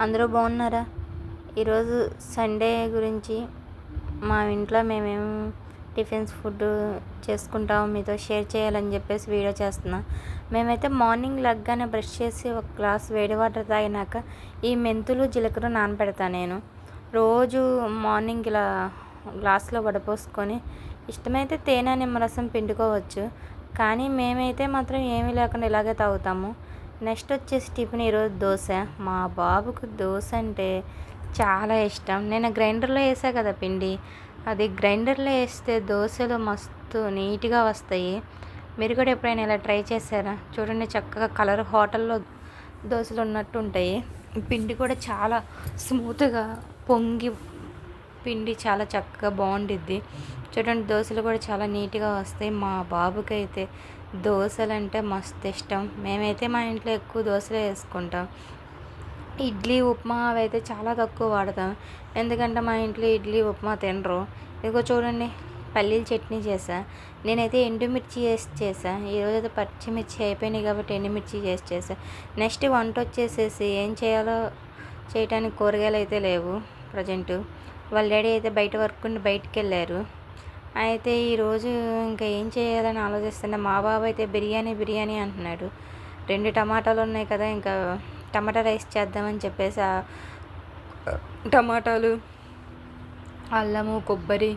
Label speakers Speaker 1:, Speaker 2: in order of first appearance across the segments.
Speaker 1: అందరూ బాగున్నారా? ఈరోజు సండే గురించి మా ఇంట్లో మేమేం టిఫిన్స్ ఫుడ్ చేసుకుంటాం మీతో షేర్ చేయాలని చెప్పేసి వీడియో చేస్తున్నా. మేమైతే మార్నింగ్ లగ్గానే బ్రష్ చేసి ఒక గ్లాస్ వేడి వాటర్ తాగినాక ఈ మెంతులు జీలకర్ర నానబెడతా నేను. రోజు మార్నింగ్ ఇలా గ్లాస్లో వడపోసుకొని ఇష్టమైతే తేనె నిమ్మరసం పిండుకోవచ్చు. కానీ మేమైతే మాత్రం ఏమీ లేకుండా ఇలాగే తాగుతాము. నెక్స్ట్ వచ్చేసి టిఫిన్ ఈరోజు దోశ. మా బాబుకు దోశ అంటే చాలా ఇష్టం. నేను గ్రైండర్లో వేసా కదా పిండి. అది గ్రైండర్లో వేస్తే దోశలు మస్తు నీట్గా వస్తాయి. మీరు కూడా ఎప్పుడైనా ఇలా ట్రై చేశారా? చూడండి చక్కగా కలర్ హోటల్లో దోశలు ఉన్నట్టు ఉంటాయి. పిండి కూడా చాలా స్మూత్గా పొంగి పిండి చాలా చక్కగా బాగుండిద్ది. చూడండి దోశలు కూడా చాలా నీట్గా వస్తాయి. మా బాబుకైతే దోశలు అంటే మస్తు ఇష్టం. మేమైతే మా ఇంట్లో ఎక్కువ దోశలే వేసుకుంటాం. ఇడ్లీ ఉప్మా అవి అయితే చాలా తక్కువ వాడతాం. ఎందుకంటే మా ఇంట్లో ఇడ్లీ ఉప్మా తినరు. ఇదిగో చూడండి పల్లీల చట్నీ చేసా నేనైతే ఎండుమిర్చి వేసి చేసా ఈరోజు అయితే పచ్చిమిర్చి అయిపోయినాయి కాబట్టి ఎండుమిర్చి చేసి చేసా నెక్స్ట్ వంట వచ్చేసేసి ఏం చేయాలో చేయడానికి కూరగాయలు అయితే లేవు ప్రజెంటు. వాళ్ళ డాడీ అయితే బయట వర్క్ ఉండి బయటికి వెళ్ళారు. అయితే ఈరోజు ఇంకా ఏం చేయాలని ఆలోచిస్తున్నా మా బాబు అయితే బిర్యానీ బిర్యానీ అంటున్నాడు. రెండు టమాటాలు ఉన్నాయి కదా ఇంకా టమాటా రైస్ చేద్దామని చెప్పేసి ఆ టమాటాలు అల్లము కొబ్బరి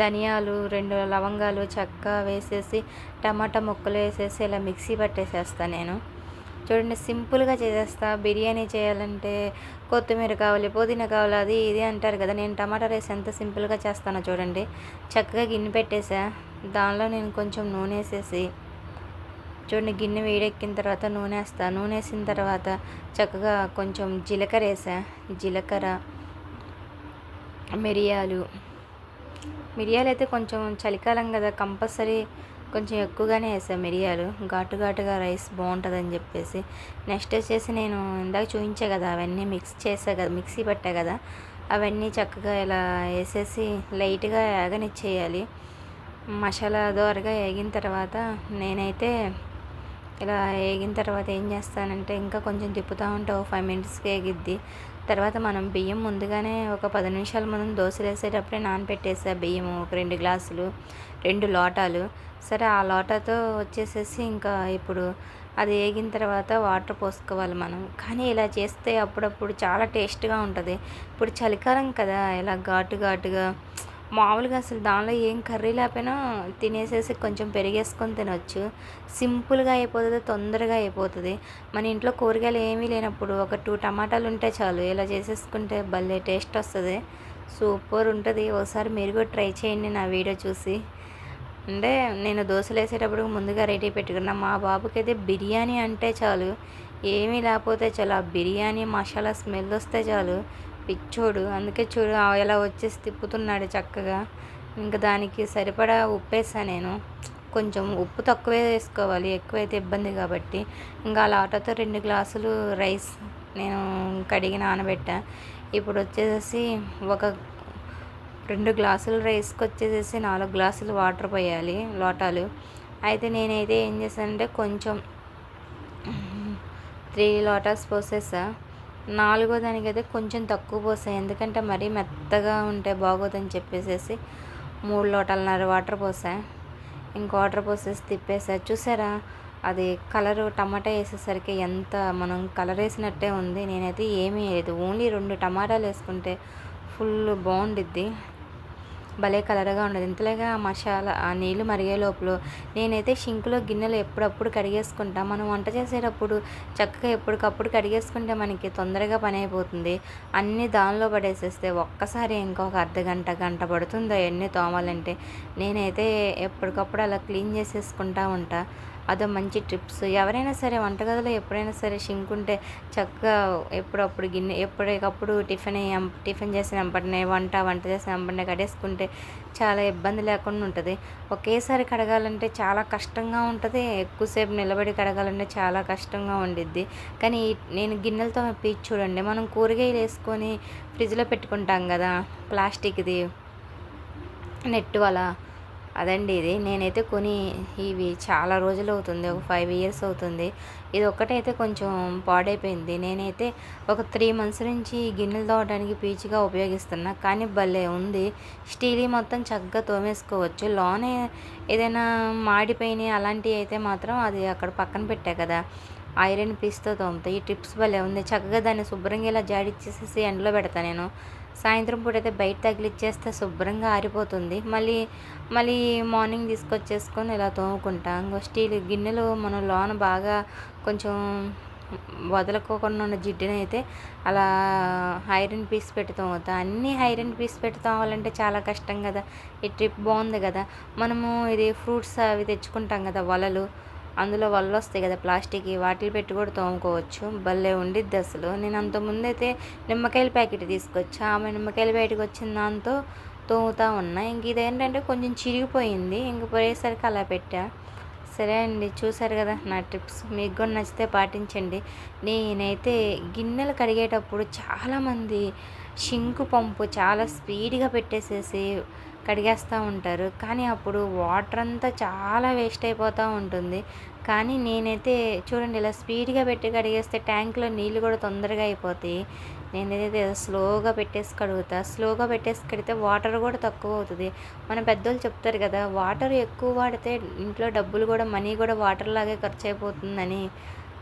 Speaker 1: ధనియాలు రెండు లవంగాలు చెక్క వేసేసి టమాటా ముక్కలు వేసేసి ఇలా మిక్సీ పట్టేసేస్తాను నేను. చూడండి సింపుల్గా చేసేస్తా. బిర్యానీ చేయాలంటే కొత్తిమీర కావాలి పుదీనా కావాలి అది ఇది అంటారు కదా. నేను టమాటా రైస్ ఎంత సింపుల్గా చేస్తానో చూడండి. చక్కగా గిన్నె పెట్టేసా. దానిలో నేను కొంచెం నూనె వేసేసి చూడండి గిన్నె వేడెక్కిన తర్వాత నూనె వేస్తా. నూనె వేసిన తర్వాత చక్కగా కొంచెం జీలకర్ర వేసా. జీలకర్ర మిరియాలు. మిరియాలు అయితే కొంచెం చలికాలం కదా కంపల్సరీ కొంచెం ఎక్కువగానే వేసాను మిరియాలు. ఘాటు ఘాటుగా రైస్ బాగుంటుందని చెప్పేసి. నెక్స్ట్ వచ్చేసి నేను ఇందాక చూపించా కదా అవన్నీ మిక్స్ చేసా కదా మిక్సీ పట్టా కదా. అవన్నీ చక్కగా ఇలా వేసేసి లైట్గా ఏగనిచ్చేయాలి. మసాలా దోరగా వేగిన తర్వాత నేనైతే ఇలా వేగిన తర్వాత ఏం చేస్తానంటే ఇంకా కొంచెం తిప్పుతూ ఉంటే ఒక ఫైవ్ మినిట్స్కి వేగిద్ది తర్వాత మనం బియ్యం ముందుగానే ఒక పది నిమిషాల ముందు దోశలు వేసేటప్పుడే నానపెట్టేసా బియ్యం ఒక రెండు గ్లాసులు రెండు లోటాలు. సరే ఆ లోటాతో వచ్చేసేసి ఇంకా ఇప్పుడు అది వేగిన తర్వాత వాటర్ పోసుకోవాలి మనం. కానీ ఇలా చేస్తే అప్పుడప్పుడు చాలా టేస్ట్గా ఉంటుంది. ఇప్పుడు చలికాలం కదా ఇలా ఘాటు ఘాటుగా మామూలుగా అసలు దానిలో ఏం కర్రీ లేకపోయినా తినేసేసి కొంచెం పెరిగేసుకొని తినొచ్చు. సింపుల్గా అయిపోతుంది తొందరగా అయిపోతుంది. మన ఇంట్లో కూరగాయలు ఏమీ లేనప్పుడు ఒక టూ టమాటాలు ఉంటే చాలు. ఇలా చేసేసుకుంటే భలే టేస్ట్ వస్తుంది. సూపర్ ఉంటుంది. ఒకసారి మీరు కూడా ట్రై చేయండి నా వీడియో చూసి. అంటే నేను దోశలు వేసేటప్పుడు ముందుగా రెడీ పెట్టుకున్నా మా బాబుకి అయితే బిర్యానీ అంటే చాలు. ఏమీ లేకపోతే చాలు. ఆ బిర్యానీ మసాలా స్మెల్ వస్తే చాలు. పిచ్చోడు. అందుకే చూడు ఎలా వచ్చేసి తిప్పుతున్నాడు చక్కగా. ఇంకా దానికి సరిపడా ఉప్పు వేసా నేను. కొంచెం ఉప్పు తక్కువే వేసుకోవాలి. ఎక్కువైతే ఇబ్బంది కాబట్టి. ఇంకా అలా ఆటోతో రెండు గ్లాసులు రైస్ నేను కడిగి నానబెట్టా. ఇప్పుడు వచ్చేసి ఒక రెండు గ్లాసులు రైస్కి వచ్చేసేసి నాలుగు గ్లాసులు వాటర్ పోయాలి లోటాలు. అయితే నేనైతే ఏం చేశానంటే కొంచెం త్రీ లోటాస్ పోసేసా. నాలుగో దానికైతే కొంచెం తక్కువ పోసాయి. ఎందుకంటే మరీ మెత్తగా ఉంటే బాగోదని చెప్పేసేసి మూడు లోటలన్నర వాటర్ పోసా. ఇంక వాటర్ పోసేసి తిప్పేసా. చూసారా? అది కలరు టమాటా వేసేసరికి ఎంత మనం కలర్ వేసినట్టే ఉంది. నేనైతే ఏమీ లేదు ఓన్లీ రెండు టమాటాలు వేసుకుంటే ఫుల్ బాగుండిద్ది. భలే కలర్గా ఉండదు. ఇంతలాగా మసాలా ఆ నీళ్ళు మరిగే లోపల నేనైతే షింక్లో గిన్నెలు ఎప్పుడప్పుడు కడిగేసుకుంటా. మనం వంట చేసేటప్పుడు చక్కగా ఎప్పటికప్పుడు కడిగేసుకుంటే మనకి తొందరగా పని అయిపోతుంది. అన్నీ దానిలో పడేసేస్తే ఒక్కసారి ఇంకొక అర్ధ గంట గంట పడుతుందో ఎన్ని తోమాలంటే నేనైతే ఎప్పటికప్పుడు అలా క్లీన్ చేసేసుకుంటా ఉంటా. అదో మంచి టిప్స్ ఎవరైనా సరే వంటగదిలో ఎప్పుడైనా సరే షింక్ ఉంటే చక్కగా ఎప్పుడప్పుడు గిన్నె ఎప్పటికప్పుడు టిఫిన్ టిఫిన్ చేసిన వెంబడినే వంట వంట చేసిన వెంబడినే కడేసుకుంటే చాలా ఇబ్బంది లేకుండా ఉంటుంది. ఒకేసారి కడగాలంటే చాలా కష్టంగా ఉంటుంది. ఎక్కువసేపు నిలబడి కడగాలంటే చాలా కష్టంగా ఉండిద్ది. కానీ నేను గిన్నెలతో పీచు చూడండి. మనం కూరగాయలు వేసుకొని ఫ్రిడ్జ్లో పెట్టుకుంటాం కదా ప్లాస్టిక్ది నెట్ అలా. అదండి ఇది. నేనైతే కొని ఇవి చాలా రోజులు అవుతుంది ఒక ఫైవ్ ఇయర్స్ అవుతుంది. ఇది ఒక్కటైతే కొంచెం పాడైపోయింది. నేనైతే ఒక త్రీ మంత్స్ నుంచి గిన్నెలు తోవడానికి పీచుగా ఉపయోగిస్తున్నా కానీ భలే ఉంది. స్టీల్ మొత్తం చక్కగా తోమేసుకోవచ్చు. లోనే ఏదైనా మాడిపోయినాయి అలాంటివి అయితే మాత్రం అది అక్కడ పక్కన పెట్టా కదా ఐరన్ పీస్తో తోముతాయి ఈ టిప్స్ భలే ఉంది. చక్కగా దాన్ని శుభ్రంగా ఇలా జాడిచ్చేసేసి ఎండలో పెడతా నేను. సాయంత్రం పూట అయితే బయట తగిలిచ్చేస్తే శుభ్రంగా ఆరిపోతుంది. మళ్ళీ మళ్ళీ మార్నింగ్ తీసుకొచ్చేసుకొని ఇలా తోముకుంటాం. ఇంకో స్టీల్ గిన్నెలు మనం లోన బాగా కొంచెం వదలకోకుండా ఉన్న జిడ్డుని అయితే అలా ఐరన్ పీస్ పెట్టి తోముతా. అన్నీ ఐరన్ పీస్ పెట్టి తోమాలంటే చాలా కష్టం కదా. ఈ ట్రిప్ బాగుంది కదా. మనము ఇది ఫ్రూట్స్ అవి తెచ్చుకుంటాం కదా వలలు. అందులో వల్ల వస్తాయి కదా ప్లాస్టిక్ వాటిని పెట్టి కూడా తోముకోవచ్చు. భలే ఉండిద్ది అసలు. నేను అంతకుముందు అయితే నిమ్మకాయల ప్యాకెట్ తీసుకొచ్చా. ఆమె నిమ్మకాయలు బయటకు వచ్చిన దాంతో తోముతా ఉన్నా. ఇంక ఇదేంటంటే కొంచెం చిరిగిపోయింది. ఇంక పోయేసరికి అలా పెట్టా. సరే అండి చూసారు కదా నా ట్రిప్స్. మీకు కూడా నచ్చితే పాటించండి. నేనైతే గిన్నెలు కడిగేటప్పుడు చాలామంది షింకు పంపు చాలా స్పీడ్గా పెట్టేసేసి కడిగేస్తూ ఉంటారు. కానీ అప్పుడు వాటర్ అంతా చాలా వేస్ట్ అయిపోతూ ఉంటుంది. కానీ నేనైతే చూడండి ఇలా స్పీడ్గా పెట్టి కడిగేస్తే ట్యాంక్లో నీళ్ళు కూడా తొందరగా అయిపోతాయి. నేనైతే స్లోగా పెట్టేసి కడుగుతా. స్లోగా పెట్టేసి కడితే వాటర్ కూడా తక్కువ అవుతుంది. మన పెద్దోళ్ళు చెప్తారు కదా వాటర్ ఎక్కువ వాడితే ఇంట్లో డబ్బులు కూడా మనీ కూడా వాటర్ లాగే ఖర్చు అయిపోతుందని.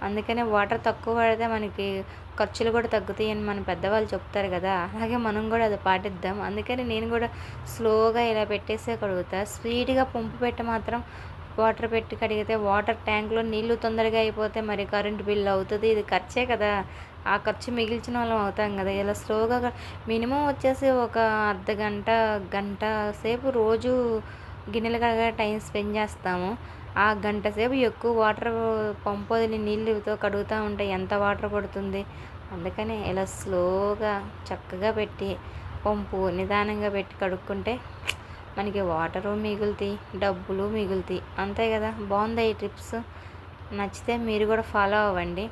Speaker 1: అందుకనే వాటర్ తక్కువ వాడితే మనకి ఖర్చులు కూడా తగ్గుతాయి అని మన పెద్దవాళ్ళు చెప్తారు కదా. అలాగే మనం కూడా అది పాటిద్దాం. అందుకని నేను కూడా స్లోగా ఇలా పెట్టేసే కడుగుతా. స్పీడ్గా పంపు పెట్టి మాత్రం వాటర్ పెట్టి కడిగితే వాటర్ ట్యాంక్లో నీళ్ళు తొందరగా అయిపోతే మరి కరెంట్ బిల్ అవుతుంది. ఇది ఖర్చే కదా. ఆ ఖర్చు మిగిల్చిన వాళ్ళం అవుతాం కదా. ఇలా స్లోగా మినిమం వచ్చేసి ఒక అర్ధ గంట గంట సేపు రోజు గిన్నెలు కడగా టైం స్పెండ్ చేస్తాము. ఆ గంట సేపు ఎక్కువ వాటర్ పంపు వదిలి నీళ్ళతో కడుగుతూ ఉంటే ఎంత వాటర్ పడుతుంది? అందుకని ఇలా స్లోగా చక్కగా పెట్టి పంపు నిదానంగా పెట్టి కడుక్కుంటే మనకి వాటరు మిగులుతాయి డబ్బులు మిగులుతాయి. అంతే కదా? బాగుంది ఈ ట్రిప్స్ నచ్చితే మీరు కూడా ఫాలో అవ్వండి.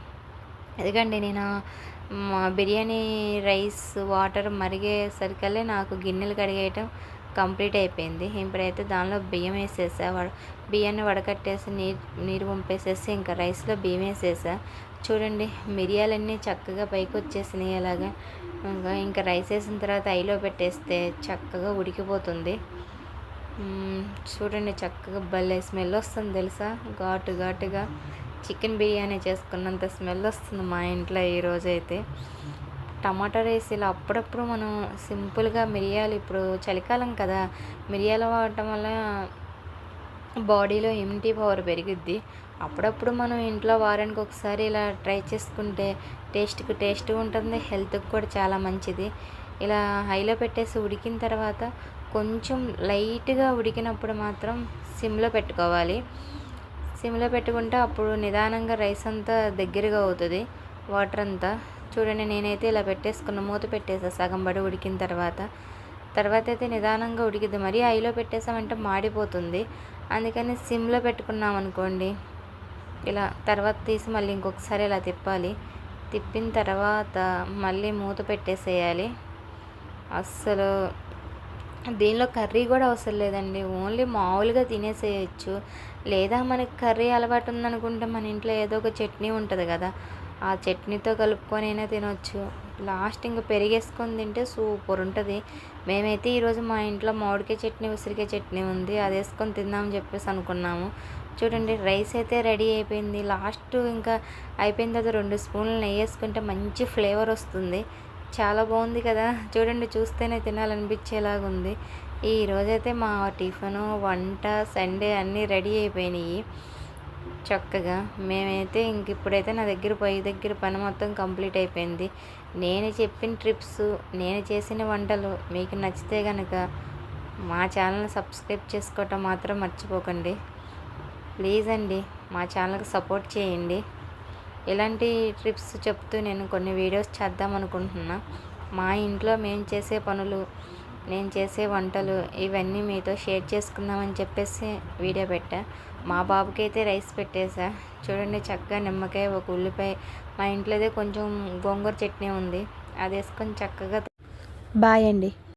Speaker 1: ఎందుకంటే నేను బిర్యానీ రైస్ వాటర్ మరిగేసరికల్లే నాకు గిన్నెలు కడిగేయటం కంప్లీట్ అయిపోయింది. ఇప్పుడైతే దానిలో బియ్యం వేసేసా. బియ్యాన్ని వడకట్టేసి నీరు నీరు పంపేసేసి ఇంకా రైస్లో బియ్యం వేసేసా. చూడండి మిరియాలన్నీ చక్కగా పైకి వచ్చేసినాయి అలాగా. ఇంకా ఇంకా రైస్ వేసిన తర్వాత ఐలో పెట్టేస్తే చక్కగా ఉడికిపోతుంది. చూడండి చక్కగా భలే స్మెల్ వస్తుంది తెలుసా? ఘాటు ఘాటుగా. చికెన్ బిర్యానీ చేసుకున్నంత స్మెల్ వస్తుంది మా ఇంట్లో ఈరోజైతే టమాటా రైస్ ఇలా అప్పుడప్పుడు మనం సింపుల్గా మిరియాలు ఇప్పుడు చలికాలం కదా మిరియాలు వాడటం వల్ల బాడీలో ఇమ్యూనిటీ పవర్ పెరిగిద్ది. అప్పుడప్పుడు మనం ఇంట్లో వారానికి ఒకసారి ఇలా ట్రై చేసుకుంటే టేస్ట్కి టేస్ట్గా ఉంటుంది హెల్త్కి కూడా చాలా మంచిది. ఇలా హైలో పెట్టేసి ఉడికిన తర్వాత కొంచెం లైట్గా ఉడికినప్పుడు మాత్రం సిమ్లో పెట్టుకోవాలి. సిమ్లో పెట్టుకుంటే అప్పుడు నిదానంగా రైస్ అంతా దగ్గరగా అవుతుంది వాటర్ అంతా. చూడండి నేనైతే ఇలా పెట్టేసుకున్న మూత పెట్టేసా. సగం బడి ఉడికిన తర్వాత. తర్వాత అయితే నిదానంగా ఉడికిద్ది. మరీ ఐలో పెట్టేసామంటే మాడిపోతుంది. అందుకని సిమ్లో పెట్టుకున్నాం అనుకోండి. ఇలా తర్వాత తీసి మళ్ళీ ఇంకొకసారి ఇలా తిప్పాలి. తిప్పిన తర్వాత మళ్ళీ మూత పెట్టేసేయాలి. అస్సలు దీనిలో కర్రీ కూడా అవసరం లేదండి. ఓన్లీ మామూలుగా తినేసేయచ్చు. లేదా మనకి కర్రీ అలవాటు ఉందనుకుంటే మన ఇంట్లో ఏదో ఒక చట్నీ ఉంటుంది కదా. ఆ చట్నీతో కలుపుకొని అయినా తినొచ్చు. లాస్ట్ ఇంకా పెరిగేసుకొని తింటే సూపర్ ఉంటుంది. మేమైతే ఈరోజు మా ఇంట్లో మామిడికాయ చట్నీ ఉసిరికాయ చట్నీ ఉంది. అది వేసుకొని తిందామని చెప్పేసి అనుకున్నాము. చూడండి రైస్ అయితే రెడీ అయిపోయింది. లాస్ట్ ఇంకా అయిపోయిన తర్వాత రెండు స్పూన్లు నెయ్యి వేసుకుంటే మంచి ఫ్లేవర్ వస్తుంది. చాలా బాగుంది కదా. చూడండి చూస్తేనే తినాలనిపించేలాగా ఉంది. ఈ రోజైతే మా టిఫిన్ వంట సండే అన్నీ రెడీ అయిపోయినాయి. చక్కగా. మేమైతే ఇంక ఇప్పుడైతే నా దగ్గర పొయ్యి దగ్గర పని మొత్తం కంప్లీట్ అయిపోయింది. నేను చెప్పిన ట్రిప్స్ నేను చేసిన వంటలు మీకు నచ్చితే కనుక మా ఛానల్ని సబ్స్క్రైబ్ చేసుకోవటం మాత్రం మర్చిపోకండి. ప్లీజ్ అండి మా ఛానల్కి సపోర్ట్ చేయండి. ఇలాంటి ట్రిప్స్ చెప్తూ నేను కొన్ని వీడియోస్ చేద్దాం అనుకుంటున్నా. మా ఇంట్లో మేము చేసే పనులు నేను చేసే వంటలు ఇవన్నీ మీతో షేర్ చేసుకుందామని చెప్పేసి వీడియో పెట్టా. మా బాబుకి అయితే రైస్ పెట్టేసా. చూడండి చక్కగా నిమ్మకాయ ఒక ఉల్లిపాయ. మా ఇంట్లో అయితే కొంచెం గోంగూర చట్నీ ఉంది. అది వేసుకొని చక్కగా
Speaker 2: బాయ్ అండి.